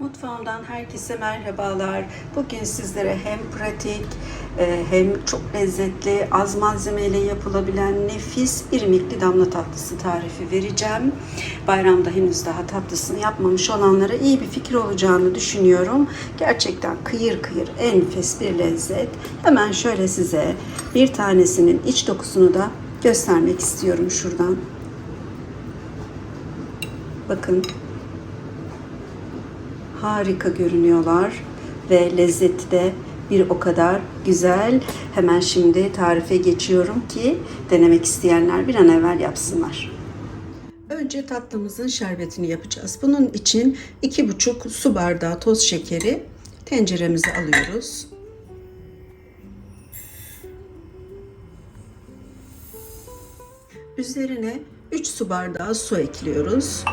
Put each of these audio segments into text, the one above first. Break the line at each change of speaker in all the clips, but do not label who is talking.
Mutfağımdan herkese merhabalar. Bugün sizlere hem pratik e, hem çok lezzetli, az malzemeyle yapılabilen nefis irmikli damla tatlısı tarifi vereceğim. Bayramda henüz daha tatlısını yapmamış olanlara iyi bir fikir olacağını düşünüyorum. Gerçekten kıyır kıyır enfes bir lezzet. Hemen şöyle size bir tanesinin iç dokusunu da göstermek istiyorum şuradan. Bakın harika görünüyorlar ve lezzeti de bir o kadar güzel. Hemen şimdi tarife geçiyorum ki denemek isteyenler bir an evvel yapsınlar. Önce tatlımızın şerbetini yapacağız. Bunun için 2,5 su bardağı toz şekeri tenceremize alıyoruz. Üzerine 3 su bardağı su ekliyoruz.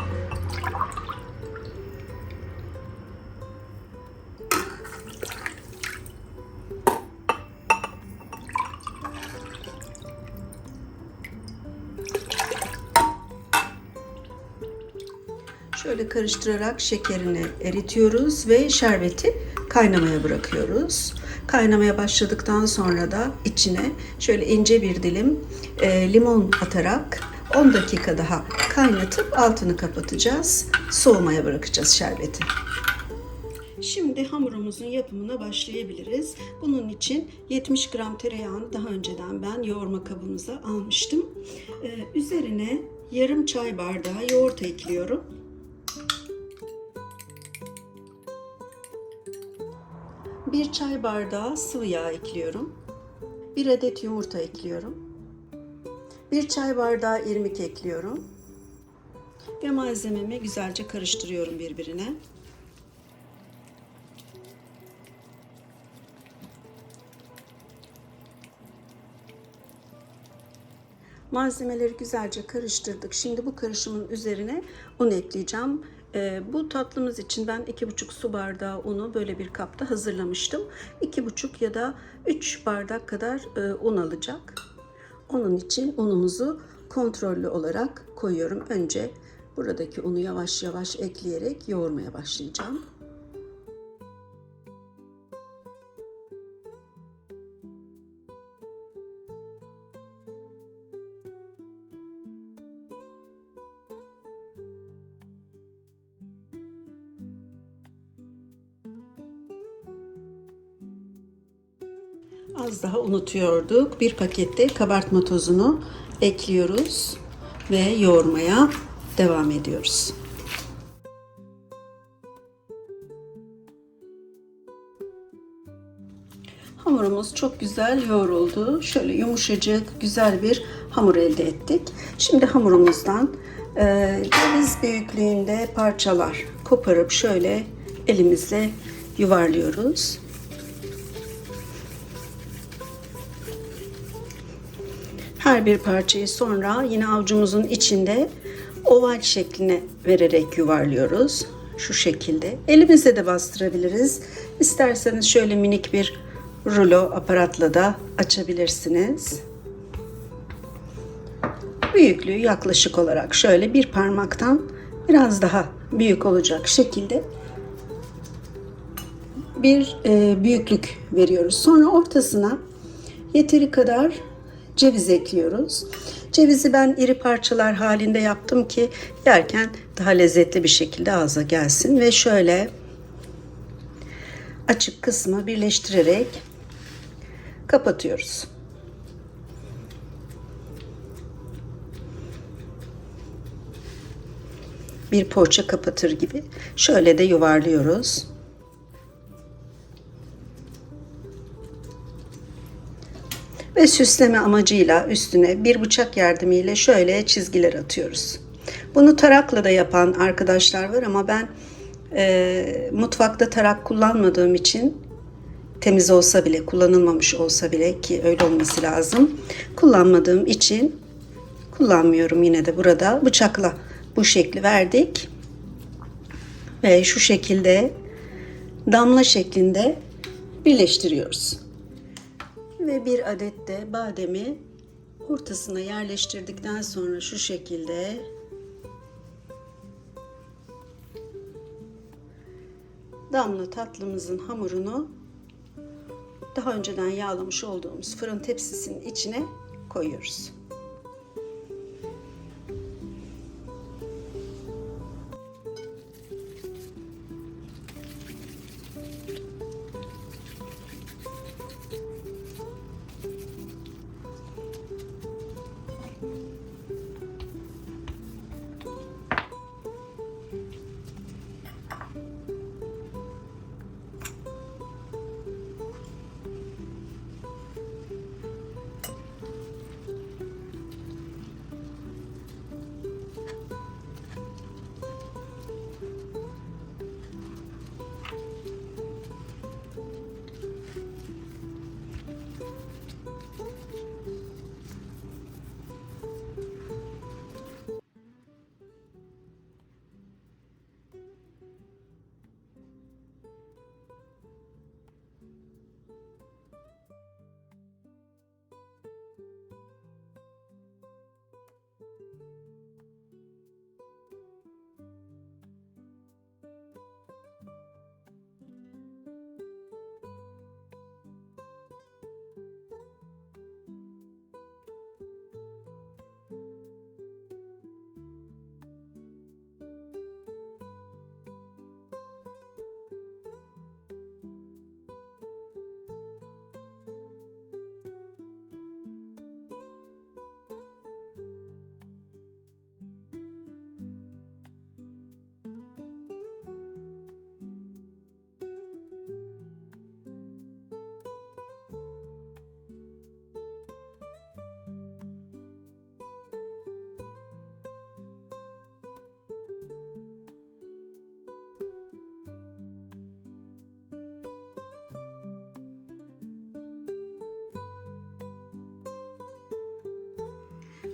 Şöyle karıştırarak şekerini eritiyoruz ve şerbeti kaynamaya bırakıyoruz. Kaynamaya başladıktan sonra da içine şöyle ince bir dilim e, limon atarak 10 dakika daha kaynatıp altını kapatacağız. Soğumaya bırakacağız şerbeti. Şimdi hamurumuzun yapımına başlayabiliriz. Bunun için 70 gram tereyağını daha önceden ben yoğurma kabımıza almıştım. Ee, üzerine yarım çay bardağı yoğurt ekliyorum. Bir çay bardağı sıvı yağ ekliyorum. Bir adet yumurta ekliyorum. Bir çay bardağı irmik ekliyorum. Ve malzememi güzelce karıştırıyorum birbirine. Malzemeleri güzelce karıştırdık. Şimdi bu karışımın üzerine un ekleyeceğim. Ee, bu tatlımız için ben 2,5 su bardağı unu böyle bir kapta hazırlamıştım. 2,5 ya da 3 bardak kadar e, un alacak. Onun için unumuzu kontrollü olarak koyuyorum. Önce buradaki unu yavaş yavaş ekleyerek yoğurmaya başlayacağım. Az daha unutuyorduk. Bir pakette kabartma tozunu ekliyoruz ve yoğurmaya devam ediyoruz. Hamurumuz çok güzel yoğruldu. Şöyle yumuşacık, güzel bir hamur elde ettik. Şimdi hamurumuzdan e, ceviz büyüklüğünde parçalar koparıp şöyle elimizle yuvarlıyoruz. Her bir parçayı sonra yine avucumuzun içinde oval şekline vererek yuvarlıyoruz. Şu şekilde. Elimizle de bastırabiliriz. İsterseniz şöyle minik bir rulo aparatla da açabilirsiniz. Büyüklüğü yaklaşık olarak şöyle bir parmaktan biraz daha büyük olacak şekilde bir e, büyüklük veriyoruz. Sonra ortasına yeteri kadar ceviz ekliyoruz. Cevizi ben iri parçalar halinde yaptım ki yerken daha lezzetli bir şekilde ağza gelsin ve şöyle açık kısmı birleştirerek kapatıyoruz. Bir poğaça kapatır gibi şöyle de yuvarlıyoruz. Ve süsleme amacıyla üstüne bir bıçak yardımıyla şöyle çizgiler atıyoruz. Bunu tarakla da yapan arkadaşlar var ama ben e, mutfakta tarak kullanmadığım için temiz olsa bile kullanılmamış olsa bile ki öyle olması lazım kullanmadığım için kullanmıyorum yine de burada bıçakla bu şekli verdik ve şu şekilde damla şeklinde birleştiriyoruz ve bir adet de bademi ortasına yerleştirdikten sonra şu şekilde damla tatlımızın hamurunu daha önceden yağlamış olduğumuz fırın tepsisinin içine koyuyoruz.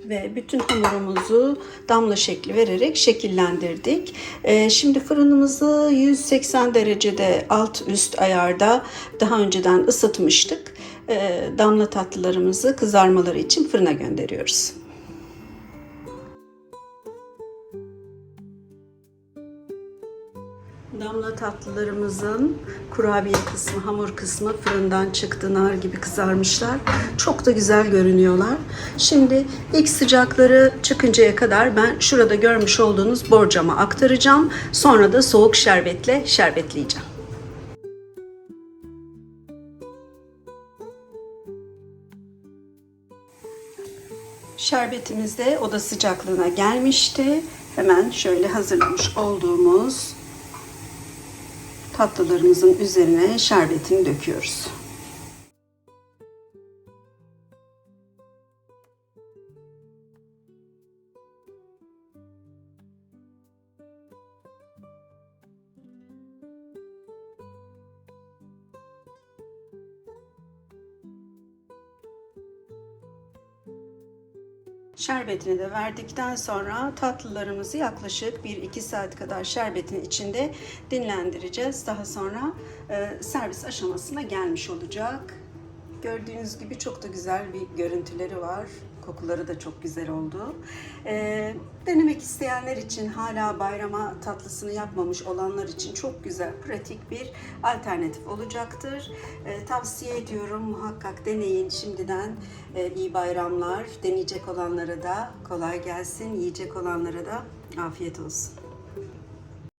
Ve bütün hamurumuzu damla şekli vererek şekillendirdik. Ee, şimdi fırınımızı 180 derecede alt üst ayarda daha önceden ısıtmıştık. Ee, damla tatlılarımızı kızarmaları için fırına gönderiyoruz. Damla tatlılarımızın kurabiye kısmı, hamur kısmı fırından çıktı. Nar gibi kızarmışlar. Çok da güzel görünüyorlar. Şimdi ilk sıcakları çıkıncaya kadar ben şurada görmüş olduğunuz borcama aktaracağım. Sonra da soğuk şerbetle şerbetleyeceğim. Şerbetimiz de oda sıcaklığına gelmişti. Hemen şöyle hazırlamış olduğumuz tatlılarımızın üzerine şerbetini döküyoruz. Şerbetini de verdikten sonra tatlılarımızı yaklaşık 1-2 saat kadar şerbetin içinde dinlendireceğiz. Daha sonra e, servis aşamasına gelmiş olacak. Gördüğünüz gibi çok da güzel bir görüntüleri var. Kokuları da çok güzel oldu. E, denemek isteyenler için hala bayrama tatlısını yapmamış olanlar için çok güzel, pratik bir alternatif olacaktır. E, tavsiye ediyorum muhakkak deneyin şimdiden. E, iyi bayramlar. Deneyecek olanlara da kolay gelsin. Yiyecek olanlara da afiyet olsun.